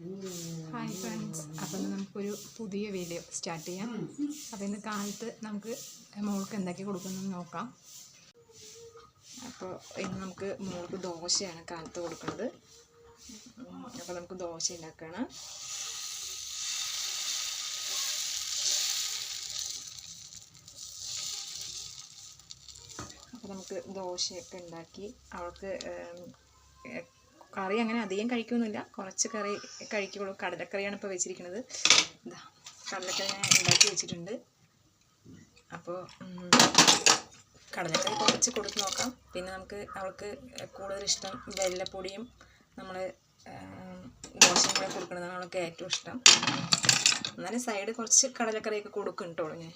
Hi friends അപ്പം നമുക്കൊരു പുതിയ വീഡിയോ സ്റ്റാർട്ട് ചെയ്യാം. അപ്പോൾ ഇന്ന് കാലത്ത് നമുക്ക് മോൾക്ക് എന്തൊക്കെ കൊടുക്കുന്നു നോക്കാം. അപ്പോൾ ഇന്ന് നമുക്ക് മോൾക്ക് ദോശയാണ് കാലത്ത് കൊടുക്കുന്നത്. അപ്പോൾ നമുക്ക് ദോശ ഉണ്ടാക്കണം. അപ്പോൾ നമുക്ക് ദോശയൊക്കെ ഉണ്ടാക്കി അവൾക്ക് കറി അങ്ങനെ അധികം കഴിക്കുന്നില്ല കുറച്ച് കറി കഴിക്കുള്ളൂ. കടലക്കറിയാണ് ഇപ്പോൾ വെച്ചിരിക്കുന്നത്. ഇതാ കടലക്കറി ഞാൻ ഉണ്ടാക്കി വെച്ചിട്ടുണ്ട്. അപ്പോൾ കടലക്കറി കുറച്ച് കൊടുത്ത് നോക്കാം. പിന്നെ നമുക്ക് അവൾക്ക് കൂടുതൽ ഇഷ്ടം വെള്ളപ്പൊടിയും നമ്മൾ ദോശയും കൂടെ കൊടുക്കുന്നതാണ് അവൾക്ക് ഏറ്റവും ഇഷ്ടം. എന്നാലും സൈഡ് കുറച്ച് കടലക്കറിയൊക്കെ കൊടുക്കും കേട്ടോ ഞാൻ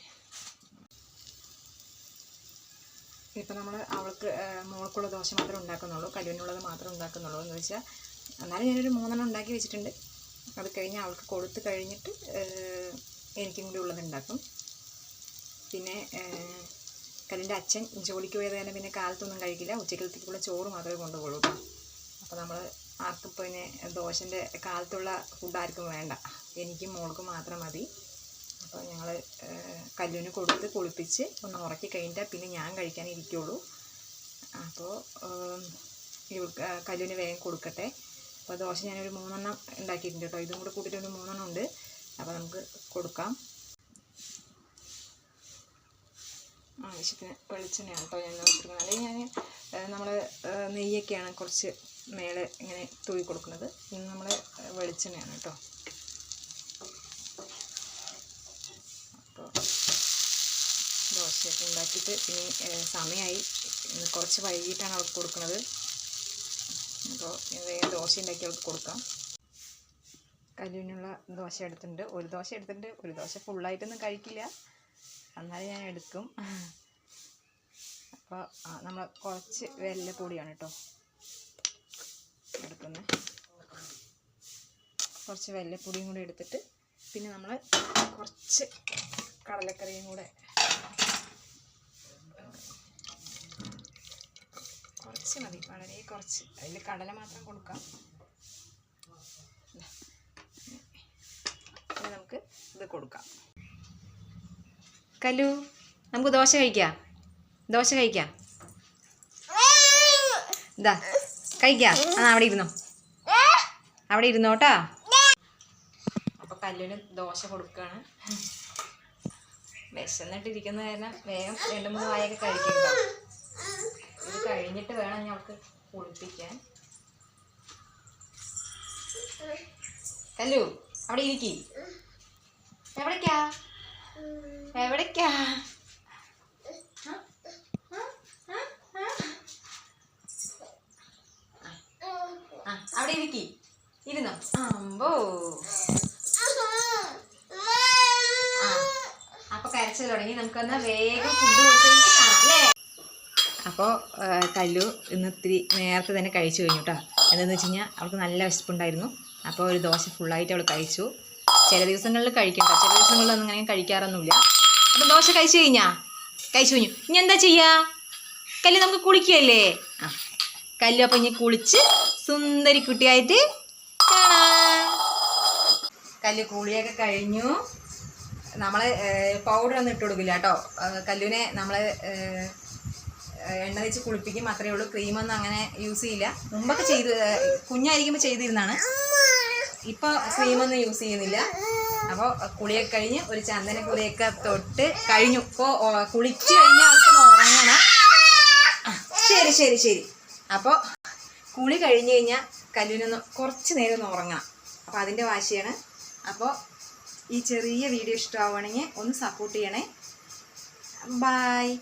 ഇപ്പം നമ്മൾ അവൾക്ക് മോൾക്കുള്ള ദോശ മാത്രമേ ഉണ്ടാക്കുന്നുള്ളൂ കല്ലുവിനുള്ളത് മാത്രമേ ഉണ്ടാക്കുന്നുള്ളൂ എന്ന് വെച്ചാൽ എന്നാലും ഞാനൊരു മൂന്നെണ്ണം ഉണ്ടാക്കി വെച്ചിട്ടുണ്ട്. അത് കഴിഞ്ഞ് അവൾക്ക് കൊടുത്തു കഴിഞ്ഞിട്ട് എനിക്കും കൂടി ഉള്ളത് ഉണ്ടാക്കും. പിന്നെ കല്ലിന്റെ അച്ഛൻ ജോലിക്ക് പോയത് കാരണം പിന്നെ കാലത്തൊന്നും കഴിക്കില്ല. ഉച്ചക്കലത്തേക്കുള്ള ചോറ് മാത്രമേ കൊണ്ടുപോകുള്ളൂ അപ്പോൾ നമ്മൾ ആർക്കും പിന്നെ ദോശന്റെ കാലത്തുള്ള ഫുഡ് ആർക്കും വേണ്ട. എനിക്കും മോൾക്കും മാത്രം മതി. അപ്പോൾ ഞങ്ങൾ കല്ലുവിന് കൊടുത്ത് കുളിപ്പിച്ച് ഒന്ന് ഉറക്കി കഴിഞ്ഞിട്ട് പിന്നെ ഞാൻ കഴിക്കാനിരിക്കുള്ളൂ അപ്പോൾ ഇവൾക്ക് കല്ലുവിന് വേഗം കൊടുക്കട്ടെ. അപ്പോൾ ദോശ ഞാനൊരു മൂന്നെണ്ണം ഉണ്ടാക്കിയിട്ടുണ്ട് കേട്ടോ. ഇതും കൂടെ കൂട്ടിയിട്ട് ഒരു മൂന്നെണ്ണം ഉണ്ട്. അപ്പോൾ നമുക്ക് കൊടുക്കാം. ആവശ്യത്തിന് വെളിച്ചെണ്ണയാണ് കേട്ടോ ഞാൻ നോക്കിയിരിക്കുന്നത് അല്ലെങ്കിൽ ഞാൻ നമ്മൾ നെയ്യൊക്കെയാണ് കുറച്ച് മേലെ ഇങ്ങനെ തൂവി കൊടുക്കുന്നത്. ഇന്ന് നമ്മൾ വെളിച്ചെണ്ണയാണ് കേട്ടോ അപ്പോൾ ദോശയൊക്കെ ഉണ്ടാക്കിയിട്ട് ഇനി സമയമായി കുറച്ച് വൈകിട്ടാണ് അവൾക്ക് കൊടുക്കുന്നത്. അപ്പോൾ വേഗം ദോശ ഉണ്ടാക്കി അവൾക്ക് കൊടുക്കാം. കല്ലുവിനുള്ള ദോശ എടുത്തിട്ടുണ്ട്. ഒരു ദോശ എടുത്തിട്ടുണ്ട്. ഒരു ദോശ ഫുള്ളായിട്ടൊന്നും കഴിക്കില്ല. എന്നാലും ഞാൻ എടുക്കും. അപ്പോൾ നമ്മൾ കുറച്ച് വെല്ല വെല്ലപ്പൊടിയാണ് കേട്ടോ എടുക്കുന്നത് കുറച്ച് വെല്ലപ്പൊടിയും കൂടി എടുത്തിട്ട് പിന്നെ നമ്മൾ കുറച്ച് കടലക്കറിയും കൂടെ കുറച്ച് മതി. വളരെ കുറച്ച്. അതിൽ കടല മാത്രം കൊടുക്കാം. നമുക്ക് ഇത് കൊടുക്കാം. കല്ലു നമുക്ക് ദോശ കഴിക്കാം. ദോശ കഴിക്കാം. ഇതാ കഴിക്കാം. ആ അവിടെ ഇരുന്നോ. അവിടെ ഇരുന്നോട്ടാ അപ്പൊ കല്ലുവിന് ദോശ കൊടുക്കാണ്. വിശന്നിട്ടിരിക്കുന്ന കാരണം വേഗം രണ്ട് മൂന്ന് വായൊക്കെ കഴിക്കണ്ട ഇത് ഞങ്ങൾക്ക് കുളിപ്പിക്കാൻ കല്ലു അവിടെ ഇരിക്കി. എവിടേക്കാ? എവിടേക്കാ? അവിടെ ഇരിക്കി. ഇരുന്നോ? അമ്പോ. അപ്പൊ കരച്ചിൽ തുടങ്ങി. നമുക്കൊന്ന് വേഗം ഫുഡ് കൊടുത്തിട്ട് കാണാം അല്ലേ? അപ്പോൾ കല്ലു ഇന്ന് ഇത്തിരി നേരത്തെ തന്നെ കഴിച്ചു കഴിഞ്ഞു കേട്ടോ എന്താണെന്ന് വെച്ച് കഴിഞ്ഞാൽ അവൾക്ക് നല്ല വിശപ്പുണ്ടായിരുന്നു. അപ്പോൾ ഒരു ദോശ ഫുള്ളായിട്ട് അവൾ കഴിച്ചു. ചില ദിവസങ്ങളിൽ കഴിക്കണ്ട ചില ദിവസങ്ങളിലൊന്നും അങ്ങനെ കഴിക്കാറൊന്നുമില്ല. അപ്പം ദോശ കഴിച്ചു കഴിഞ്ഞാ? കഴിച്ചു കഴിഞ്ഞു. ഇനി എന്താ ചെയ്യാ? കല്ല് നമുക്ക് കുളിക്കുകയല്ലേ ആ കല്ലു അപ്പം ഇനി കുളിച്ച് സുന്ദരി കുട്ടിയായിട്ട് കല്ല് കുളിയൊക്കെ കഴിഞ്ഞു. നമ്മൾ പൗഡർ ഒന്നും ഇട്ട് കൊടുക്കില്ല കേട്ടോ കല്ലുവിനെ നമ്മൾ എണ്ണ വെച്ച് കുളിപ്പിക്കും. മാത്രമേ ഉള്ളൂ. ക്രീമൊന്നും അങ്ങനെ യൂസ് ചെയ്യില്ല. മുമ്പൊക്കെ ചെയ്ത് കുഞ്ഞായിരിക്കുമ്പോൾ ചെയ്തിരുന്നാണ്. ഇപ്പോൾ ക്രീമൊന്നും യൂസ് ചെയ്യുന്നില്ല. അപ്പോൾ കുളിയൊക്കെ കഴിഞ്ഞ് ഒരു ചന്ദന കുളിയൊക്കെ തൊട്ട് കഴിഞ്ഞു. ഇപ്പോൾ കുളിച്ച് കഴിഞ്ഞാൽ അവൾക്കൊന്ന് ഉറങ്ങണം. ശരി ശരി ശരി. അപ്പോൾ കുളി കഴിഞ്ഞ് കഴിഞ്ഞാൽ കല്ലിനൊന്ന് കുറച്ച് നേരം ഒന്ന് ഉറങ്ങണം. അപ്പോൾ അതിന്റെ വാശിയാണ്. അപ്പോൾ ഈ ചെറിയ വീഡിയോ ഇഷ്ടമാവുകയാണെങ്കിൽ ഒന്ന് സപ്പോർട്ട് ചെയ്യണേ. ബായ്